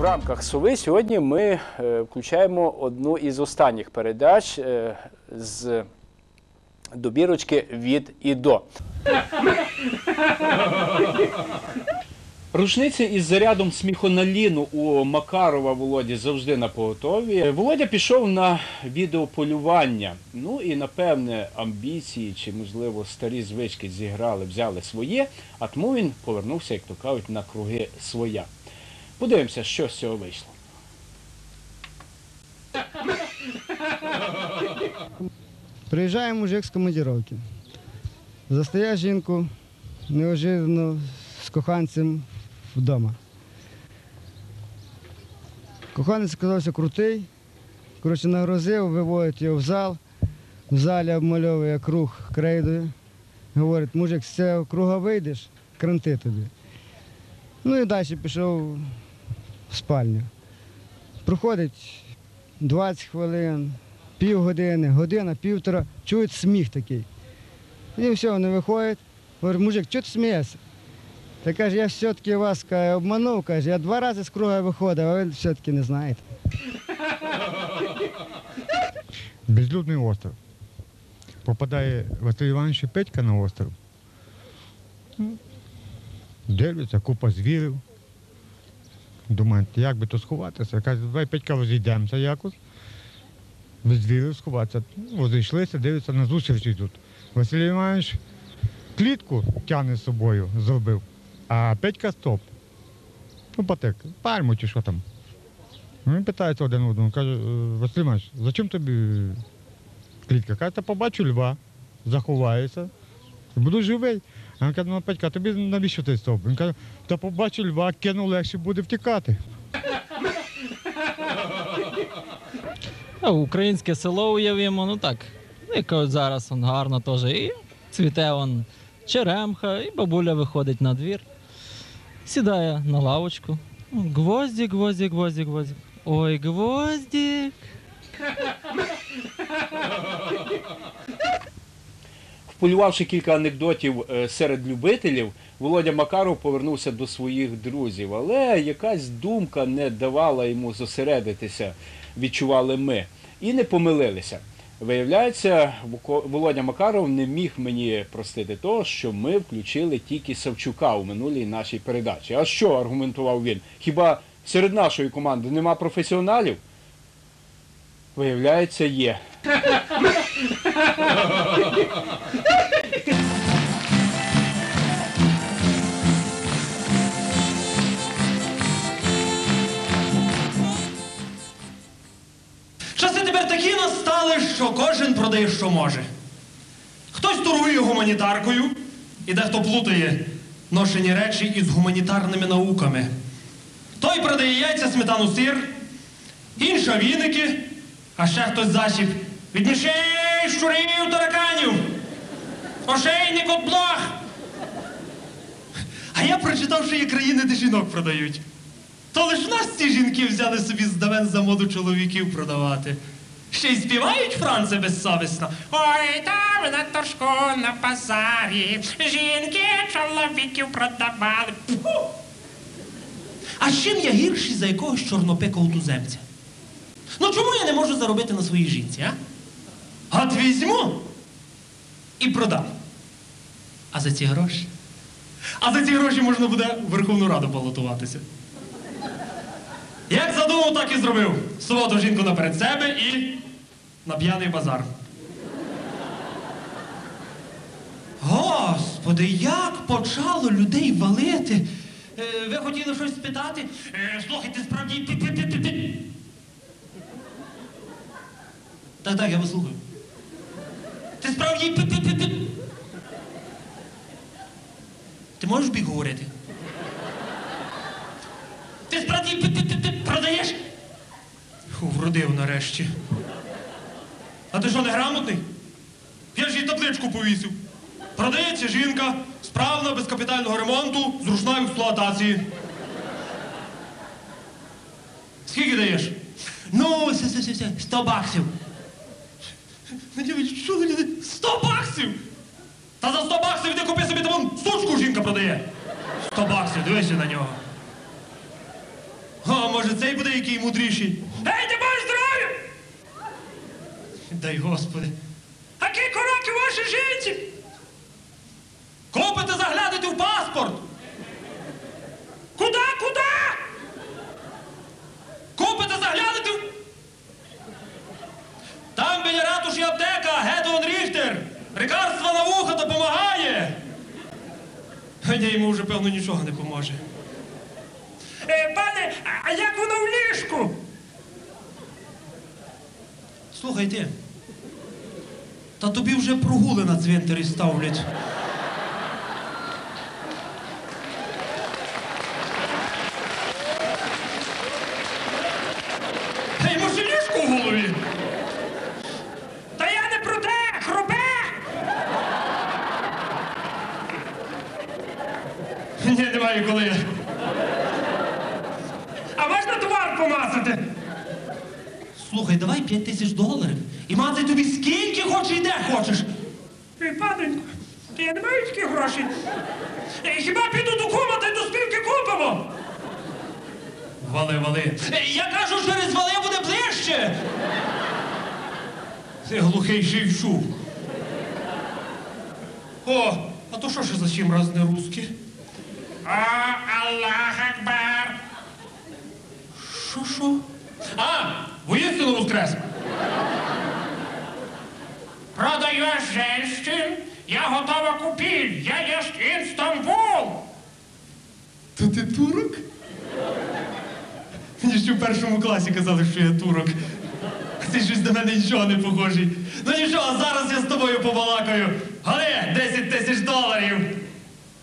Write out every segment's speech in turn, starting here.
В рамках Сови сьогодні ми е, включаємо одну із останніх передач е, з добірочки від і до. Рушниці із зарядом сміхоналіну у Макарова Володі завжди на поготові. Володя пішов на відеополювання. Ну і напевне амбіції чи, можливо, старі звички зіграли, взяли своє, а тому він повернувся, як то кажуть, на круги своя. Подивимося, що з цього вийшло. Приїжджає мужик з командировки. Застає жінку неожиданно з коханцем вдома. Коханець сказався крутий, коротше, нагрозив, виводить його в зал, в залі обмальовує круг крейдою. Говорить, мужик, з цього круга вийдеш, кранти тобі. Ну і далі пішов в спальню. Проходить 20 хвилин, півгодини, година, півтора, чують сміх такий. І все, вони виходять. Говорить, мужик, чого ти смієшся? Та каже, я все-таки вас каже, обманув, каже, я два рази з круга виходив, а ви все-таки не знаєте. Безлюдний остров. Попадає Василь Іванович Петька на остров. Дивляться, купа звірів. Думають, як би то сховатися. Каже, давай Петька розійдемося якось. Без сховатися. Ну, Розійшлися, дивляться, на зустріч йдуть. Василь Іванович клітку тягне з собою, зробив, а Петька стоп. Ну, патик, пальму чи що там. Вони питаються один одного, каже, «Е, Василь Іванович, зачем тобі клітка? Каже, побачу льва, заховаюся, буду живий. Він каже, ну Петька, тобі навіщо ти стоп? Він каже, та побачу льва, кину легше буде втікати. Українське село уявимо, ну так, ну, як от зараз он гарно теж. І цвіте он черемха, і бабуля виходить на двір, сідає на лавочку. Гвоздик, гвоздик, гвоздик, гвоздик. Ой, гвоздик. Вполювавши кілька анекдотів е, серед любителів, Володя Макаров повернувся до своїх друзів, але якась думка не давала йому зосередитися, відчували ми, і не помилилися. Виявляється, Володя Макаров не міг мені простити того, що ми включили тільки Савчука у минулій нашій передачі. А що аргументував він? Хіба серед нашої команди нема професіоналів? Виявляється, є. такі настали, що кожен продає, що може. Хтось торгує гуманітаркою, і дехто плутає ношені речі із гуманітарними науками. Той продає яйця, сметану, сир, інша віники, а ще хтось засіб від мишей, щурів, тараканів, ошейник от блох. А я прочитав, що є країни, де жінок продають. То лиш нас ці жінки взяли собі здавен за моду чоловіків продавати. Ще й співають Франце безсовісно. Ой, там на торжку на базарі жінки чоловіків продавали. Фу! А з чим я гірший за якогось чорнопикого туземця? Ну чому я не можу заробити на своїй жінці, а? От візьму і продам. А за ці гроші? А за ці гроші можна буде в Верховну Раду балотуватися. Як задумав, так і зробив. Суботу жінку наперед себе і на п'яний базар. Господи, як почало людей валити. Е, ви хотіли щось спитати? Е, слухайте, справді. пі-пі-пі-пі-пі. Так, так, я вас слухаю. Ти справді. пі-пі-пі-пі. Ти можеш біг говорити? Фу, нарешті. А ти що, неграмотний? Я ж їй табличку повісив. Продається жінка, справна, без капітального ремонту, зручна в експлуатації. Скільки даєш? Ну, все, все, все, все, 100 баксів. Надіюсь, що ти? 100 баксів! Та за 100 баксів іди купи собі там сучку жінка продає. 100 баксів, дивися на нього. О, може цей буде який мудріший. Ей, ти маєш здоров'я! Дай Господи. А кілька років вашій жінці? Купите заглянете в паспорт. Куда, куда? Купите заглянете в... Там біля ратуші аптека, Гедеон Ріхтер. Лікарства на вуха допомагає. Ні, йому вже, певно, нічого не поможе. Е, пане, а як воно в ліжку? Слухай ти. Та тобі вже прогули на цвинтарі ставлять. Та йому ще ліжку в голові. Та я не про те, хропе! Ні, немає коли. А можна товар помацати? Слухай, давай 5 тисяч доларів і мацай тобі скільки хочеш і де хочеш. Ей, паденько, та я не маю таких грошей. Е, Хіба піду до кума та й до спілки купимо? Вали, вали. Е, Я кажу, через вали буде ближче. Ти глухий живчук. О, а то що ж за сім раз не русські? А, Аллах Акбар. Що, що? А, воістину воскрес. Продаешь женщин, я готова купить. Я есть Інстамбул. То ти турок? Мені ще в першому класі казали, що я турок. Ти щось до мене нічого не похожий. Ну нічого, зараз я з тобою побалакаю. Гали, 10 тисяч доларів.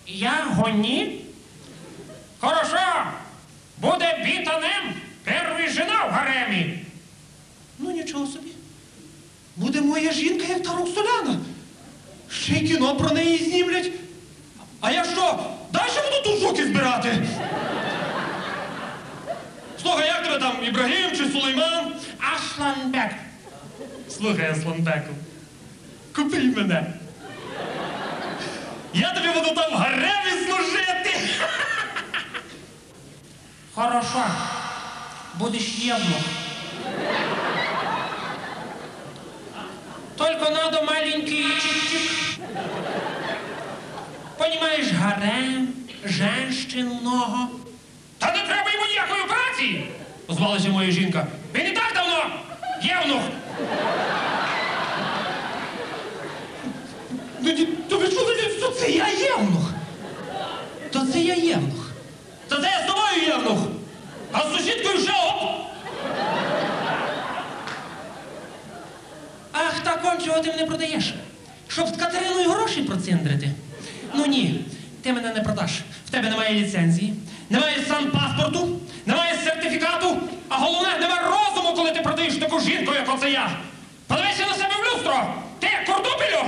Я гоні? Хорошо. Буде бітанем перший жена в гаремі. Ну нічого собі. Буде моя жінка, як та Роксоляна. Ще й кіно про неї знімлять. А я що? Далі буду тут жуки збирати. Слухай, як тебе там, Ібрагім чи Сулейман? Асланбек. Слухай, Асланбеку, купи мене. Я тобі буду там в гаремі служити. Хорошо. Будеш євнух. Только надо маленький чик-чик. Понимаешь, гарем, женщин много. Та не треба йому ніякої праці, озвалася моя жінка. Він і так давно євнух. Ну, ні, то ви чули, що це я євнух? То це я євнух. Та це я з тобою євнух. А з сусідкою ще оп. Ах, так он чого ти мене продаєш? Щоб з Катериною гроші проціндрити? Ну ні, ти мене не продаш. В тебе немає ліцензії, немає санпаспорту, немає сертифікату, а головне, немає розуму, коли ти продаєш таку жінку, як оце я. Подивися на себе в люстро! Ти курдупелю!